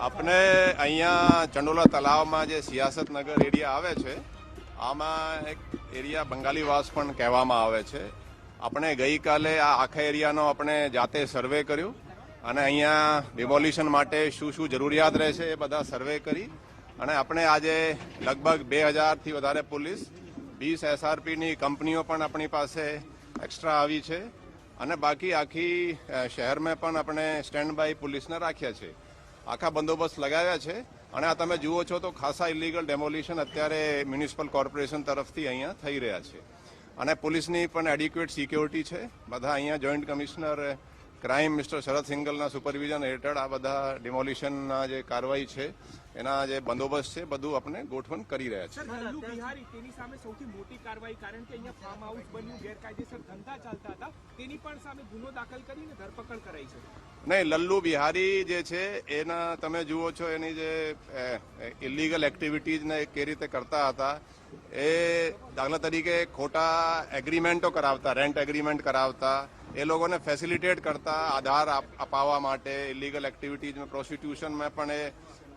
આપણે અહીંયા ચંડોલા તલાવમાં જે સિયાસતનગર એરિયા આવે છે, આમાં એક એરિયા બંગાળીવાસ પણ કહેવામાં આવે છે. આપણે ગઈકાલે આ આખા એરિયાનો આપણે જાતે સર્વે કર્યું અને અહીંયા ડિમોલિશન માટે શું શું જરૂરિયાત રહેશે એ બધા સર્વે કરી અને આપણે આજે લગભગ બે હજારથી વધારે પોલીસ, વીસ એસઆરપીની કંપનીઓ પણ આપણી પાસે એક્સ્ટ્રા આવી છે. અને બાકી આખી શહેરમાં પણ આપણે સ્ટેન્ડ બાય પોલીસને રાખ્યા છે. આખા બંદોબસ્ત લગાવ્યા છે. અને આ તમે જુઓ છો તો ખાસા ઇલીગલ ડેમોલિશન અત્યારે મ્યુનિસિપલ કોર્પોરેશન તરફથી અહીંયા થઈ રહ્યા છે. અને પોલીસની પણ એડિક્યુએટ સિક્યોરિટી છે. બધા અહીંયા joint commissioner crime mister Sharad સિંગલના supervision હેઠળ આ બધા ડિમોલિશનના જે કાર્યવાહી છે એના જે બંદોબસ્ત છે બધું આપણે ગોઠવણ કરી રહ્યા છે સર લલ્લુ બિહારી તેની સામે સૌથી મોટી કાર્યવાહી કારણ કે અહીંયા ફાર્મ હાઉસ બન્યું ગેરકાયદેસર ધંધા ચાલતા હતા. તેની પણ સામે ગુનો દાખલ કરીને ધરપકડ કરાઈ છે. નહીં લલ્લુ બિહારી જે છે એના તમે જુઓ છો એની જે ઇલીગલ એક્ટિવિટીઝને કે રીતે કરતા હતા એ દાખલા તરીકે ખોટા એગ્રીમેન્ટો કરાવતા રેન્ટ એગ્રીમેન્ટ કરાવતા એ લોકોને ફેસિલિટેટ કરતા આધાર અપાવવા માટે ઇલીગલ એક્ટિવિટીઝમાં પ્રોસ્ટિટ્યુશનમાં પણ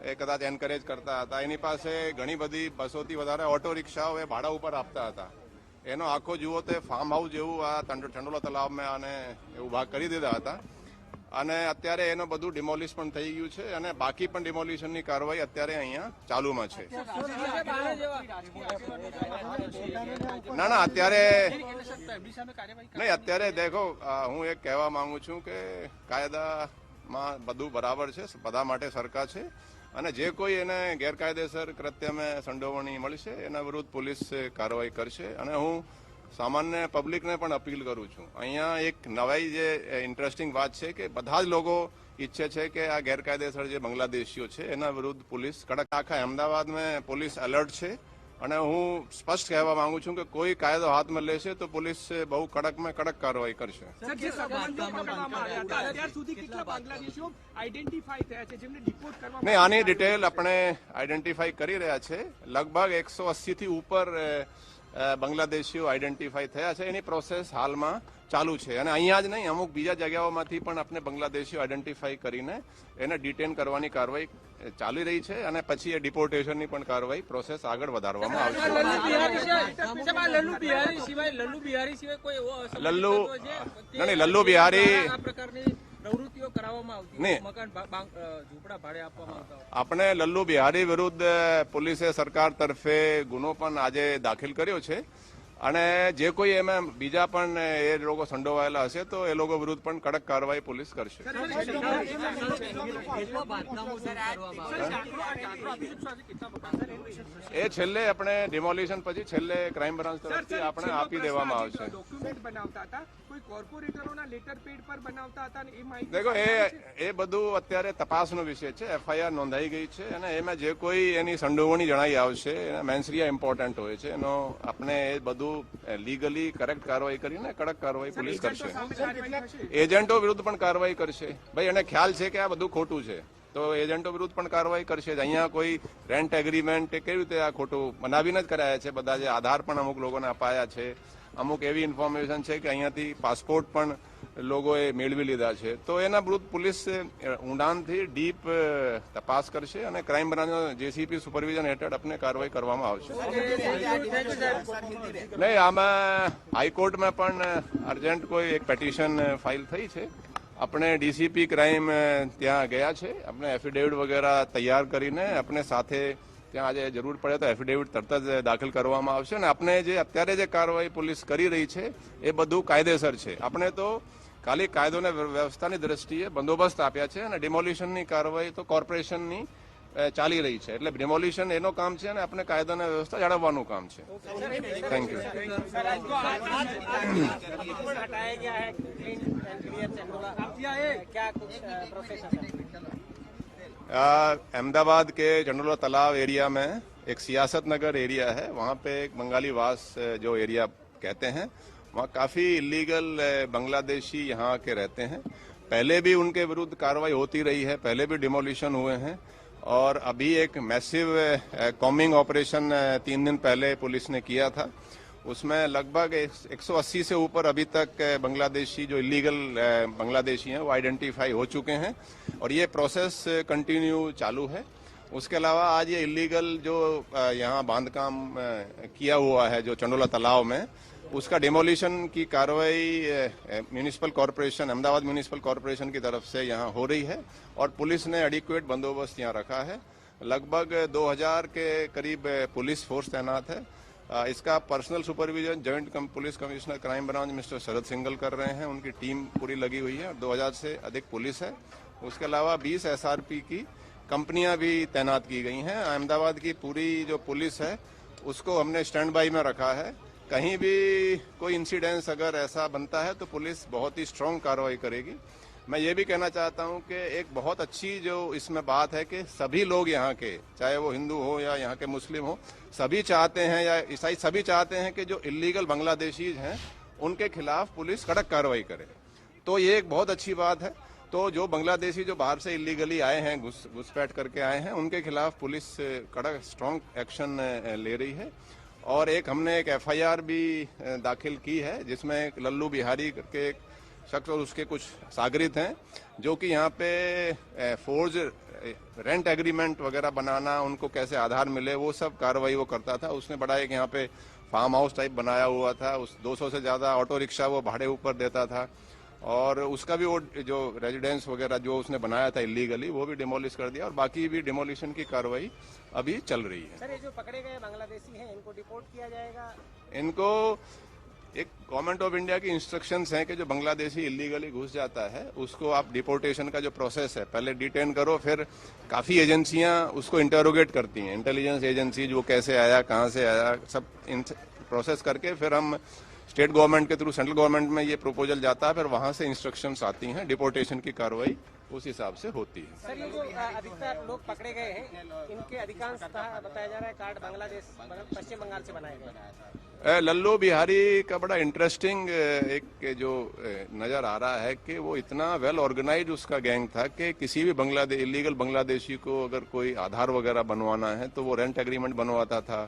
એ કદાચ એન્કરેજ કરતા હતા. એની પાસે ઘણી બધી બસોથી વધારે ઓટો રિક્ષાઓ એ ભાડા ઉપર આપતા હતા. એનો આખો જુઓ તે ફાર્મ હાઉસ જેવું આ ઠંડોલા તલાવમાં આને ભાગ કરી દીધા હતા. અને અત્યારે એનું બધું ડિમોલિશ પણ થઈ ગયું છે અને બાકી પણ ડિમોલિશનની કાર્યવાહી અત્યારે અહીંયા ચાલુમાં છે. ના ના, અત્યારે નહીં, અત્યારે દેખો હું એક કહેવા માંગુ છું કે કાયદામાં બધું બરાબર છે, બધા માટે સરકાર છે અને જે કોઈ એને ગેરકાયદેસર કૃત્યમાં સંડોવણી મળશે, એના વિરુદ્ધ પોલીસ કાર્યવાહી કરશે અને હું સામાન્ય પબ્લિકને પણ અપીલ કરું છું. અહીંયા એક નવાઈ જે ઇન્ટરેસ્ટિંગ વાત છે કે બધા જ લોકો ઈચ્છે છે કે આ ગેરકાયદેસર જે બાંગ્લાદેશીઓ છે એના વિરુદ્ધ પોલીસ કડક આખા અમદાવાદમાં પોલીસ એલર્ટ છે. અને હું સ્પષ્ટ કહેવા માંગુ છું કે કોઈ કાયદો હાથમાં લેશે તો પોલીસ બહુ કડકમાં કડક કાર્યવાહી કરશે. સર જે સંબંધો પકડવામાં આવ્યા હતા અત્યાર સુધી કેટલા બાંગ્લાદેશીઓ આઈડેન્ટિફાઈ થયા છે જેમને ડિપોર્ટ કરવામાં નહીં આની ડિટેલ આપણે આઈડેન્ટિફાઈ કરી રહ્યા છે. લગભગ એકસો થી ઉપર બાંગ્લાદેશીઓ આઈડેન્ટિફાઈ થયા છે. એની પ્રોસેસ હાલમાં ચાલુ છે. અને અહીંયા જ નહીં અમુક બીજા જગ્યાઓમાંથી પણ આપણે બાંગ્લાદેશીઓ આઈડેન્ટિફાઈ કરીને એને ડિટેન કરવાની કાર્યવાહી ચાલી રહી છે અને પછી એ ડિપોર્ટેશનની પણ કાર્યવાહી પ્રોસેસ આગળ વધારવામાં આવશે. લલ્લુ બિહારી લલ્લુ બિહારી પ્રવૃત્તિઓ કરાવવામાં આવતી મકાન ઝૂંપડા ભાડે આપવામાં આવતા આપણે લલ્લુ બિહારી વિરુદ્ધ પોલીસે સરકાર તરફે ગુનો પણ આજે દાખલ કર્યો છે. અને જે કોઈ એમાં બીજા પણ એ લોકો સંડોવાયેલા હશે તો એ લોકો વિરુદ્ધ પણ કડક કાર્યવાહી પોલીસ કરશે એ છેલ્લે આપણે ડિમોલિશન પછી છેલ્લે ક્રાઇમ બ્રાન્ચ તરફથી આપણે આપી દેવામાં આવશે દેખો એ એ બધું અત્યારે તપાસનો વિષય છે એફઆઈઆર નોંધાઈ ગઈ છે અને એમાં જે કોઈ એની સંડોવણી જણાઈ આવશે એના મેન્સરિયા ઇમ્પોર્ટન્ટ હોય છે એનો આપણે એ બધું લીગલી કરેક્ટ કાર્યવાહી કરીને કડક કાર્યવાહી પોલીસ કરશે. એજન્ટો વિરુદ્ધ પણ કાર્યવાહી કરશે. ભાઈ એને ખ્યાલ છે કે આ બધું ખોટું છે. તો એજન્ટો વિરુદ્ધ પણ કાર્યવાહી કરશે. અહીંયા કોઈ રેન્ટ એગ્રીમેન્ટ કેવી રીતે આ ખોટું બનાવીને જ કરાયા છે? બધા જે આધાર પણ અમુક લોકોને અપાયા છે. અમુક એવી ઇન્ફોર્મેશન છે કે અહીંયાથી પાસપોર્ટ પણ લોકોએ મેળવી લીધા છે. તો એના વિરુદ્ધ પોલીસ ઊંડાણથી ડીપ તપાસ કરશે અને ક્રાઇમ બ્રાન્ચ જેસીપી સુપરવિઝન હેઠળ આપણે કાર્યવાહી કરવામાં આવશે. નહીં, આમાં હાઈકોર્ટમાં પણ અર્જન્ટ કોઈ એક પેટિશન ફાઇલ થઈ છે. આપણે ડીસીપી ક્રાઇમ ત્યાં ગયા છે. આપણે એફિડેવિટ વગેરે તૈયાર કરીને આપણે સાથે ત્યાં આજે જરૂર પડે તો એફિડેવિટ તરત જ દાખલ કરવામાં આવશે અને આપણે જે અત્યારે જે કાર્યવાહી પોલીસ કરી રહી છે, એ બધું કાયદેસર છે. આપણે તો ખાલી કાયદો અને વ્યવસ્થાની દ્રષ્ટિએ બંદોબસ્ત આપ્યા છે અને ડિમોલ્યુશનની કાર્યવાહી તો કોર્પોરેશનની ચાલી રહી છે. એટલે ડિમોલ્યુશન એનો કામ છે અને આપણે કાયદો અને વ્યવસ્થા જાળવવાનું કામ છે. થેન્ક યુ अहमदाबाद के चंडोला तालाब एरिया में एक सियासत नगर एरिया है। वहाँ पे एक बंगाली वास जो एरिया कहते हैं, वहाँ काफ़ी इलीगल बांग्लादेशी यहाँ के रहते हैं। पहले भी उनके विरुद्ध कार्रवाई होती रही है, पहले भी डिमोलिशन हुए हैं और अभी एक मैसिव कॉमिंग ऑपरेशन तीन दिन पहले पुलिस ने किया था। उसमें लगभग 180 से ऊपर अभी तक बांग्लादेशी जो इलीगल बांग्लादेशी हैं वो आइडेंटिफाई हो चुके हैं। और ये प्रोसेस कंटिन्यू चालू है। उसके अलावा आज ये इलीगल जो यहाँ बांधकाम अ, किया हुआ है जो चंडोला तालाब में उसका डिमोलिशन की कार्रवाई municipal corporation Ahmedabad municipal corporation की तरफ़ से यहाँ हो रही है। और पुलिस ने एडिक्वेट बंदोबस्त यहाँ रखा है। लगभग 2000 के करीब पुलिस फोर्स तैनात है। इसका personal supervision, joint police commissioner crime branch mister Sharad Singhal कर रहे हैं। उनकी टीम पूरी लगी हुई है और 2000 से अधिक पुलिस है। उसके अलावा 20 एसआरपी की कंपनियाँ भी तैनात की गई हैं। अहमदाबाद की पूरी जो पुलिस है, उसको हमने स्टैंड बाई में रखा है। कहीं भी कोई इंसिडेंस अगर ऐसा बनता है तो पुलिस बहुत ही स्ट्रांग कार्रवाई करेगी। मैं ये भी कहना चाहता हूँ कि एक बहुत अच्छी जो इसमें बात है कि सभी लोग यहाँ के, चाहे वो हिंदू हो या यहाँ के मुस्लिम हो, सभी चाहते हैं या ईसाई सभी चाहते हैं कि जो इलीगल बांग्लादेशी हैं, उनके खिलाफ पुलिस कड़क कार्रवाई करे। तो ये एक बहुत अच्छी बात है। तो जो बांग्लादेशी जो बाहर से इलीगली आए हैं, घुस, घुसपैठ करके आए हैं, उनके खिलाफ पुलिस कड़क स्ट्रांग एक्शन ले रही है। और एक हमने एक एफआईआर भी दाखिल की है, जिसमें लल्लू बिहारी करके एक शख्स और उसके कुछ सागरित हैं जो कि यहाँ पे फोर्ज रेंट एग्रीमेंट वगैरह बनाना उनको कैसे आधार मिले वो सब कार्रवाई वो करता था। उसने बड़ा एक यहाँ पे फार्म हाउस टाइप बनाया हुआ था। उस 200 से ज़्यादा ऑटो रिक्शा वो भाड़े ऊपर देता था। और उसका भी वो जो रेजिडेंस वगैरह जो उसने बनाया था इलीगली वो भी डिमोलिश कर दिया और बाकी भी डिमोलिशन की कार्रवाई अभी चल रही है। सर ये जो पकड़े गए बांग्लादेशी हैं इनको डिपोर्ट किया जाएगा? इनको एक गवर्नमेंट ऑफ़ इंडिया की इंस्ट्रक्शंस हैं कि जो बांग्लादेशी इलीगली घुस जाता है, उसको आप डिपोर्टेशन का जो प्रोसेस है, पहले डिटेन करो, फिर काफ़ी एजेंसियाँ उसको इंटरोगेट करती हैं। इंटेलिजेंस एजेंसी वो कैसे आया, कहाँ से आया, सब प्रोसेस करके फिर हम स्टेट गवर्नमेंट के थ्रू सेंट्रल गवर्नमेंट में ये प्रपोजल जाता है फिर वहाँ से इंस्ट्रक्शन आती हैं डिपोर्टेशन की कार्रवाई उस हिसाब से होती है। सर ये जो अधिकतर लोग पकड़े गए हैं इनके अधिकांश बताया जा रहा है कार्ड बांग्लादेश पश्चिम बंगाल से बनाए गए। हैं लल्लू बिहारी का बड़ा इंटरेस्टिंग एक जो नज़र आ रहा है कि वो इतना वेल ऑर्गेनाइज उसका गैंग था कि किसी भी बांग्लादेश इलीगल बांग्लादेशी को अगर कोई आधार वगैरह बनवाना है तो वो रेंट एग्रीमेंट बनवाता था।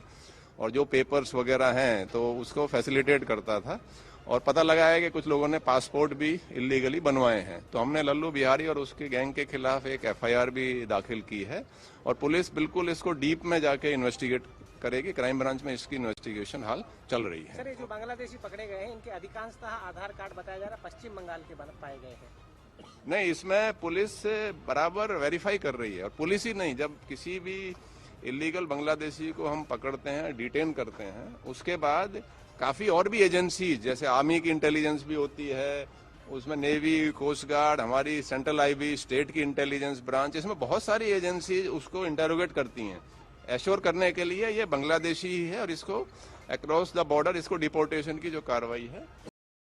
और जो पेपर्स वगैरह हैं तो उसको फैसिलिटेट करता था। और पता लगा है कि कुछ लोगों ने पासपोर्ट भी इलीगली बनवाए हैं। तो हमने लल्लू बिहारी और उसके गैंग के खिलाफ एक एफआईआर भी दाखिल की है। और पुलिस बिल्कुल इसको डीप में जाके इन्वेस्टिगेट करेगी। क्राइम ब्रांच में इसकी इन्वेस्टिगेशन हाल चल रही है। सर जो बांग्लादेशी पकड़े गए हैं इनके अधिकांशतः आधार कार्ड बताया जा रहा है पश्चिम बंगाल के पाए गए हैं। नहीं इसमें पुलिस बराबर वेरीफाई कर रही है। और पुलिस ही नहीं जब किसी भी इलीगल बांग्लादेशी को हम पकड़ते हैं, डिटेन करते हैं। उसके बाद काफ़ी और भी एजेंसी, जैसे आर्मी की इंटेलिजेंस भी होती है, उसमें नेवी, कोस्ट गार्ड, हमारी सेंट्रल आईबी, स्टेट की इंटेलिजेंस ब्रांच, इसमें बहुत सारी एजेंसी उसको इंटेरोगेट करती हैं। एश्योर करने के लिए ये बांग्लादेशी ही है और इसको अक्रॉस द बॉर्डर इसको डिपोर्टेशन की जो कार्रवाई है